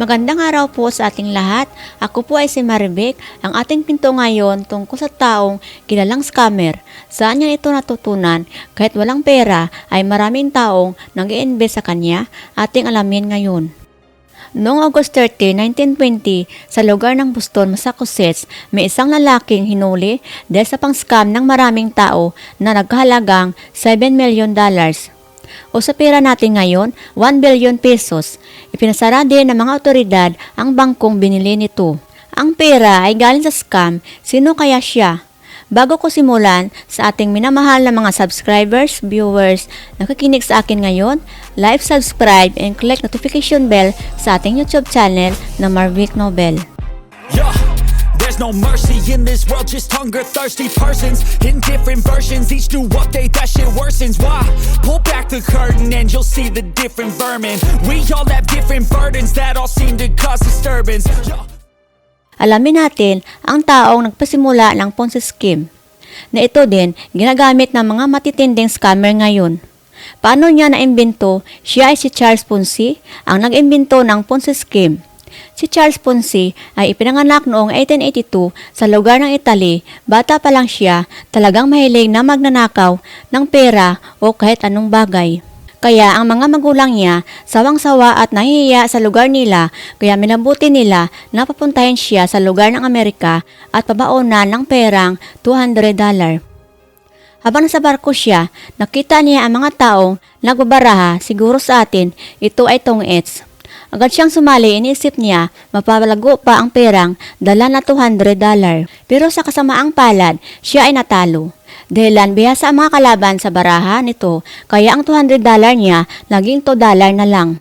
Magandang araw po sa ating lahat. Ako po ay si Maribek. Ang ating pinto ngayon tungkol sa taong kilalang scammer. Saan niya ito natutunan? Kahit walang pera ay maraming taong nag invest sa kanya. Ating alamin ngayon. Noong August 30, 1920, sa lugar ng Boston, Massachusetts, may isang lalaking hinuli dahil sa pang-scam ng maraming tao na nagkahalagang 7 million dollars. O sa pera natin ngayon, 1 billion pesos. Ipinasara din ng mga otoridad ang bangkong binili nito. Ang pera ay galing sa scam. Sino kaya siya? Bago ko simulan, sa ating minamahal na mga subscribers, viewers, nakikinig sa akin ngayon, like, subscribe, and click notification bell sa ating YouTube channel na Marvic Nobel. No mercy in this world, just hunger thirsty persons in different versions. Each new update, that shit worsens. Why? Pull back the curtain and you'll see the different vermin. We all have different burdens that all seem to cause disturbance. Alamin natin ang taong nagpasimula ng Ponzi scheme na ito din ginagamit ng mga matitinding scammer ngayon. Paano niya naimbento? Siya ay si Charles Ponzi, ang nag-imbento ng Ponzi scheme. Si Charles Ponzi ay ipinanganak noong 1882 sa lugar ng Italy. Bata pa lang siya, talagang mahilig na magnanakaw ng pera o kahit anong bagay. Kaya ang mga magulang niya, sawang-sawa at nahihiya sa lugar nila, kaya minabuti nila na papuntahin siya sa lugar ng Amerika at pabaonan ng perang 200 dollar. Habang nasa barko siya, nakita niya ang mga taong nagbabaraha, siguro sa atin, ito ay tong-ets. Agad siyang sumali, inisip niya, mapapalago pa ang perang, dala na 200 dollar. Pero sa kasamaang palad, siya ay natalo. Dahilan bihasa ang mga kalaban sa baraha nito, kaya ang 200 dollar niya naging 2 dollar na lang.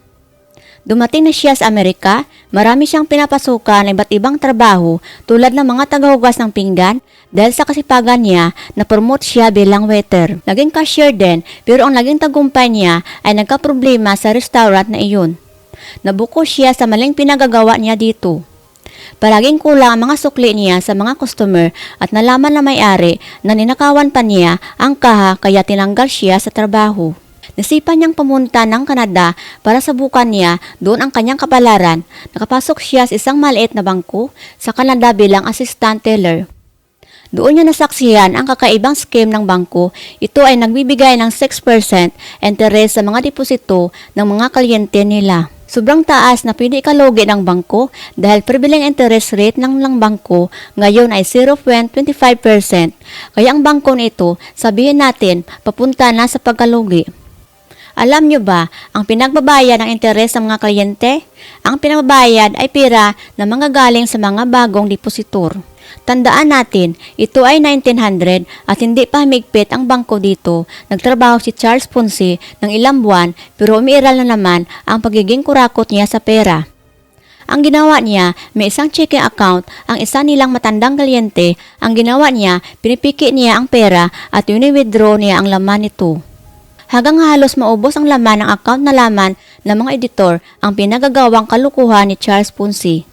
Dumating na siya sa Amerika, marami siyang pinapasukan ng iba't ibang trabaho tulad ng mga tagahugas ng pinggan dahil sa kasipagan niya na promote siya bilang waiter. Naging cashier din pero ang naging tagumpay niya ay nagka-problema sa restaurant na iyon. Nabuko siya sa maling pinagagawa niya dito. Palaging kulang ang mga sukli niya sa mga customer at nalaman na may-ari na ninakawan pa niya ang kaha kaya tinanggal siya sa trabaho. Nasipan niyang pumunta ng Canada para sabukan niya doon ang kanyang kapalaran. Nakapasok siya sa isang maliit na bangko sa Canada bilang assistant teller. Doon niya nasaksihan ang kakaibang scheme ng bangko. Ito ay nagbibigay ng 6% interest sa mga deposito ng mga kliyente nila. Sobrang taas na pwede ikalugi ng bangko dahil prevailing interest rate ng lang bangko ngayon ay 0.25%. Kaya ang bangko nito, sabihin natin, papunta na sa pagkalugi. Alam nyo ba ang pinagbabayad ng interes ng mga kliyente? Ang pinagbabayad ay pera na mga galing sa mga bagong depositor. Tandaan natin, ito ay 1900 at hindi pa humigpit ang bangko dito. Nagtrabaho si Charles Ponzi ng ilang buwan pero umiiral na naman ang pagiging kurakot niya sa pera. Ang ginawa niya, may isang checking account, ang isa nilang matandang kliyente, ang ginawa niya, pinipiki niya ang pera at withdraw niya ang laman nito. Hanggang halos maubos ang laman ng account na laman ng mga editor ang pinagagawang kalukuhan ni Charles Ponzi.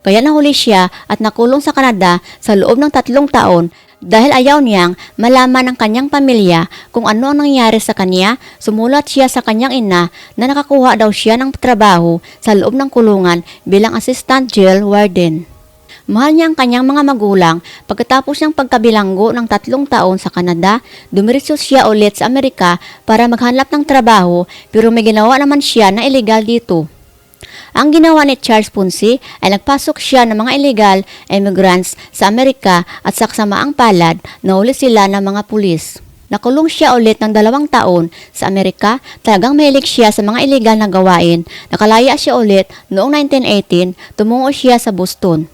Kaya nahuli siya at nakulong sa Canada sa loob ng tatlong taon dahil ayaw niyang malaman ng kanyang pamilya kung ano ang nangyari sa kanya, sumulat siya sa kanyang ina na nakakuha daw siya ng trabaho sa loob ng kulungan bilang assistant jail warden. Mahal niya ang kanyang mga magulang. Pagkatapos niyang pagkabilanggo ng tatlong taon sa Canada, dumiretso siya ulit sa Amerika para maghanap ng trabaho pero may ginawa naman siya na illegal dito. Ang ginawa ni Charles Ponzi ay nagpasok siya ng mga illegal immigrants sa Amerika at sa kasamaang palad na uli sila ng mga pulis. Nakulong siya ulit ng dalawang taon sa Amerika, talagang mahilig siya sa mga illegal na gawain. Nakalaya siya ulit noong 1918, tumungo siya sa Boston.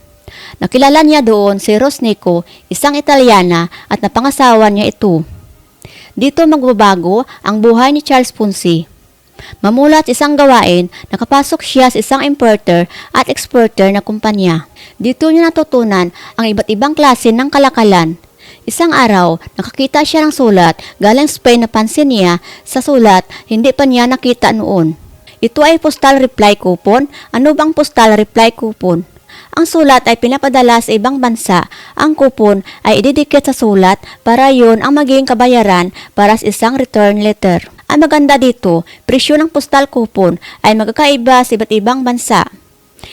Nakilala niya doon si Rosnico, isang Italyana at napangasawa niya ito. Dito magbabago ang buhay ni Charles Ponzi. Mamulat isang gawain, nakapasok siya sa isang importer at exporter na kumpanya. Dito niya natutunan ang iba't ibang klase ng kalakalan. Isang araw, nakakita siya ng sulat galing Spain na pansin niya sa sulat hindi pa niya nakita noon. Ito ay postal reply coupon. Ano bang postal reply coupon? Ang sulat ay pinapadala sa ibang bansa. Ang coupon ay ididikit sa sulat para yon ang maging kabayaran para sa isang return letter. Ang maganda dito, presyo ng postal coupon ay magkakaiba sa iba't ibang bansa.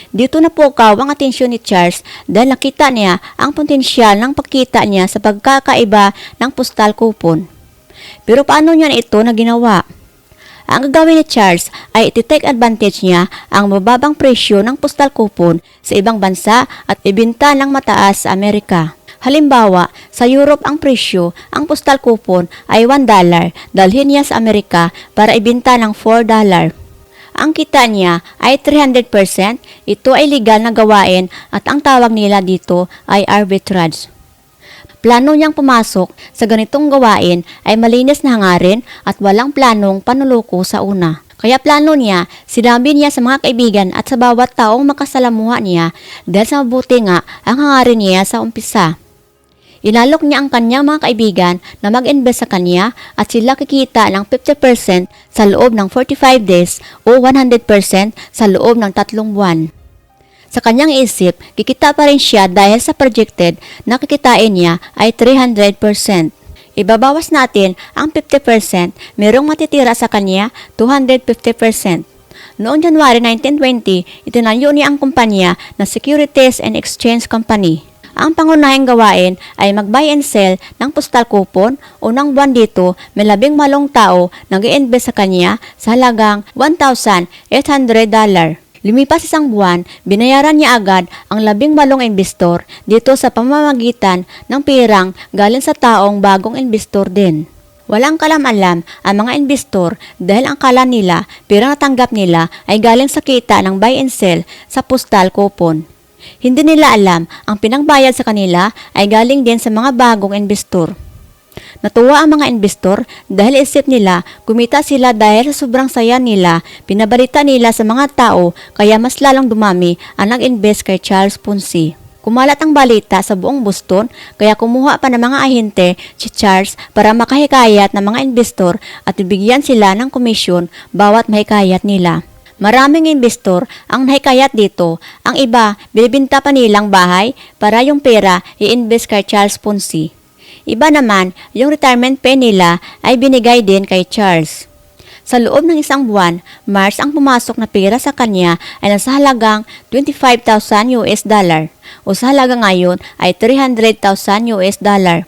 Dito na pukaw ang atensyon ni Charles dahil nakita niya ang potensyal ng pagkita niya sa pagkakaiba ng postal coupon. Pero paano niya ito na ginawa? Ang gagawin ni Charles ay iti-take advantage niya ang mababang presyo ng postal coupon sa ibang bansa at ibenta ng mataas sa Amerika. Halimbawa, sa Europe ang presyo, ang postal coupon ay $1, dalhin niya sa Amerika para ibenta ng $4. Ang kita niya ay 300%, ito ay legal na gawain at ang tawag nila dito ay arbitrage. Plano niyang pumasok sa ganitong gawain ay malinis na hangarin at walang planong panuluko sa una. Kaya plano niya, sinabi niya sa mga kaibigan at sa bawat taong makasalamuha niya dahil sa mabuti nga ang hangarin niya sa umpisa. Inalok niya ang kanyang mga kaibigan na mag-invest sa kanya at sila kikita ng 50% sa loob ng 45 days o 100% sa loob ng tatlong buwan. Sa kanyang isip, kikita pa rin siya dahil sa projected na kikitain niya ay 300%. Ibabawas natin ang 50%, merong matitira sa kanya 250%. Noong January 1920, itinayo niya ang kumpanya na Securities and Exchange Company. Ang pangunahing gawain ay mag-buy and sell ng postal coupon. Unang buwan dito, may labing malong tao nag invest sa kanya sa halagang $1,800. Lumipas isang buwan, binayaran niya agad ang labing malong investor dito sa pamamagitan ng pirang galing sa taong bagong investor din. Walang kalam-alam ang mga investor dahil ang kala nila pirang natanggap nila ay galing sa kita ng buy and sell sa postal coupon. Hindi nila alam ang pinangbayad sa kanila ay galing din sa mga bagong investor. Natuwa ang mga investor dahil isip nila kumita sila dahil sa sobrang saya nila, pinabalita nila sa mga tao kaya mas lalong dumami ang nag-invest kay Charles Ponzi. Kumalat ang balita sa buong Boston kaya kumuha pa ng mga ahente si Charles para makahikayat ng mga investor at ibigyan sila ng komisyon bawat mahikayat nila. Maraming investor ang nahikayat dito. Ang iba, binibinta pa nilang bahay para yung pera i-invest kay Charles Ponzi. Iba naman, yung retirement pay nila ay binigay din kay Charles. Sa loob ng isang buwan, Mars ang pumasok na pera sa kanya ay nasa halagang 25,000 US dollar o sa halaga ngayon ay 300,000 US dollar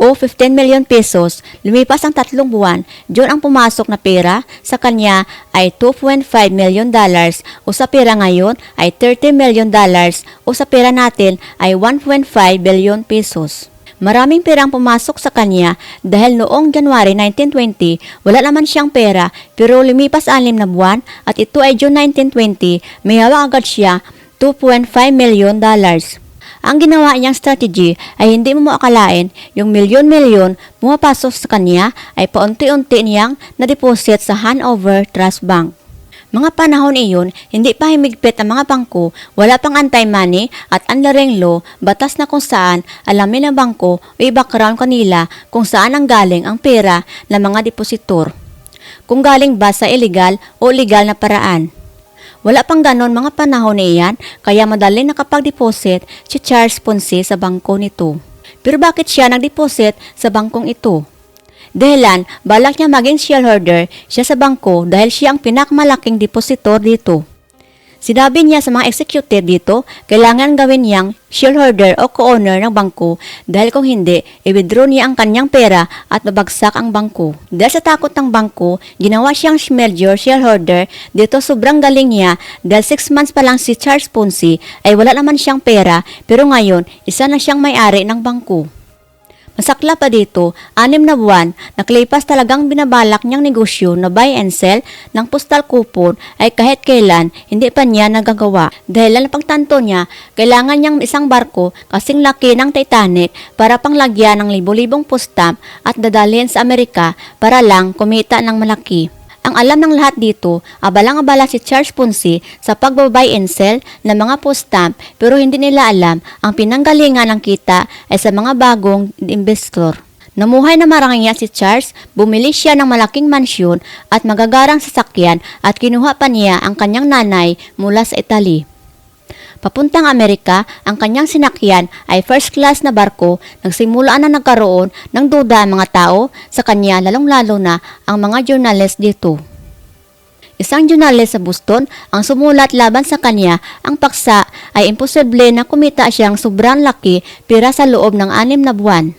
o 15 million pesos, lumipas ang tatlong buwan, June ang pumasok na pera sa kanya ay 2.5 million dollars o sa pera ngayon ay 30 million dollars o sa pera natin ay 1.5 billion pesos. Maraming perang pumasok sa kanya dahil noong January 1920, wala naman siyang pera pero lumipas anim na buwan at ito ay June 1920, may hawak agad siya 2.5 million dollars. Ang ginawa niyang strategy ay hindi mo maakalain yung milyon-milyon pumapasok sa kanya ay paunti-unti niyang na-deposit sa Hanover Trust Bank. Mga panahon iyon, hindi pa himigpit ang mga bangko, wala pang anti-money at unlaring law, batas na kung saan alamin ng bangko o i-background kanila kung saan ang galing ang pera ng mga depositor. Kung galing ba sa illegal o legal na paraan. Wala pang ganon mga panahon na iyan, kaya madali nakapag-deposit si Charles Ponce sa bangko nito. Pero bakit siya nag-deposit sa bangkong ito? Dahilan, balak niya maging shareholder siya sa bangko dahil siya ang pinakmalaking depositor dito. Sinabi niya sa mga executive dito, kailangan gawin niyang shareholder o co-owner ng bangko dahil kung hindi, i-withdraw niya ang kanyang pera at babagsak ang bangko. Dahil sa takot ng bangko, ginawa siyang major shareholder dito sobrang galing niya dahil 6 months pa lang si Charles Ponzi ay wala naman siyang pera pero ngayon, isa na siyang may-ari ng bangko. Masakla pa dito, anim na buwan, nakalipas talagang binabalak niyang negosyo na buy and sell ng postal coupon ay kahit kailan hindi pa niya nagagawa. Dahil ang pagtanto niya, kailangan niyang isang barko kasing laki ng Titanic para panglagyan ng libo-libong postam at dadalhin sa Amerika para lang kumita ng malaki. Ang alam ng lahat dito, abalang-abala si Charles Ponzi sa pagbabay and sell ng mga postamp pero hindi nila alam ang pinanggalingan ng kita ay sa mga bagong investor. Namuhay na marangya si Charles, bumili siya ng malaking mansyon at magagarang sasakyan at kinuha pa niya ang kanyang nanay mula sa Italy. Papuntang Amerika, ang kanyang sinakyan ay first class na barko. Nagsimula na nagkaroon ng duda ang mga tao sa kanya lalong-lalo na ang mga journalist dito. Isang journalist sa Boston ang sumulat laban sa kanya ang paksa ay imposible na kumita siyang sobrang laki pira sa loob ng anim na buwan.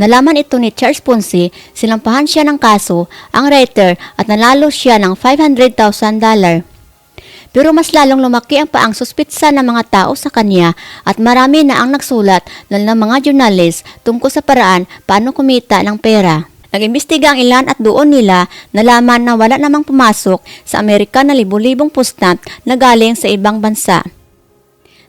Nalaman ito ni Charles Ponce, sinampahan siya ng kaso, ang writer at nanalo siya ng $500,000. Pero mas lalong lumaki ang paang suspitsa ng mga tao sa kanya at marami na ang nagsulat ng mga journalist tungkol sa paraan paano kumita ng pera. Nag-imbestiga ang ilan at doon nila nalaman na wala namang pumasok sa Amerika na libu-libong pustat na galing sa ibang bansa.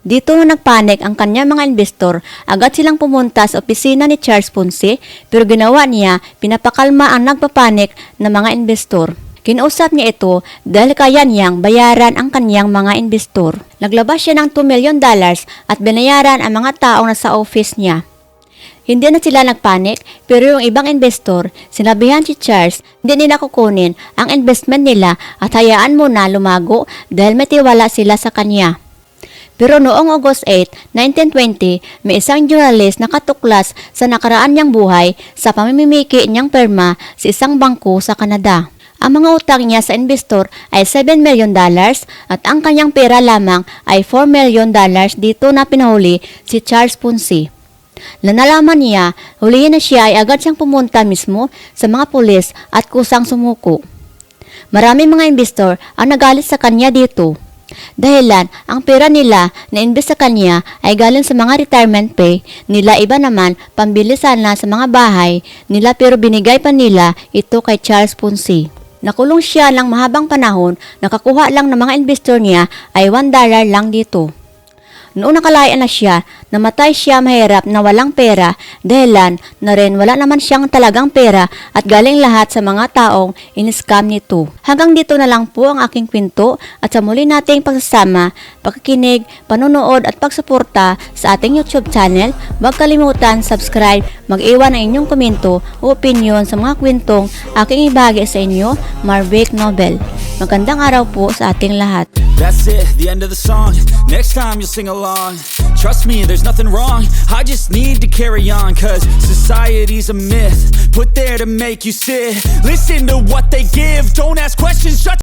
Dito na nagpanik ang kanya mga investor, agad silang pumunta sa opisina ni Charles Ponce pero ginawa niya pinapakalma ang nagpapanik na mga investor. Kinausap niya ito dahil kaya niyang bayaran ang kanyang mga investor. Naglabas siya ng 2 million dollars at binayaran ang mga taong nasa office niya. Hindi na sila nagpanik, pero yung ibang investor, sinabihan si Charles, hindi nila kukunin ang investment nila at hayaan mo na lumago dahil may tiwala sila sa kanya. Pero noong August 8, 1920, may isang journalist na katuklas sa nakaraan niyang buhay sa pamimimiki niyang perma sa isang bangko sa Canada. Ang mga utang niya sa investor ay 7 million dollars at ang kanyang pera lamang ay 4 million dollars dito na pinahuli si Charles Ponce. Na nalaman niya, hulihin na siya ay agad siyang pumunta mismo sa mga pulis at kusang sumuko. Marami mga investor ang nagalit sa kanya dito. Dahilan, ang pera nila na invest sa kanya ay galing sa mga retirement pay, nila iba naman pambili sana sa mga bahay nila pero binigay pa nila ito kay Charles Ponce. Nakulong siya ng mahabang panahon, nakakuha lang ng mga investor niya ay 1 dollar lang dito. Noong nakalayan na siya, namatay siya mahirap na walang pera dahilan na rin wala naman siyang talagang pera at galing lahat sa mga taong in-scam nito. Hanggang dito na lang po ang aking kwento at sa muli nating pagsasama, pakikinig, panonood at pagsuporta sa ating YouTube channel, huwag kalimutan subscribe, mag-iwan ng inyong komento o opinion sa mga kwentong aking ibahagi sa inyo, Marvick Nobel. Magandang araw po sa ating lahat. That's it, the end of the song. Next time you'll sing along. Trust me, nothing wrong. I just need to carry on, cause society's a myth. Put there to make you sit. Listen to what they give. Don't ask questions, shut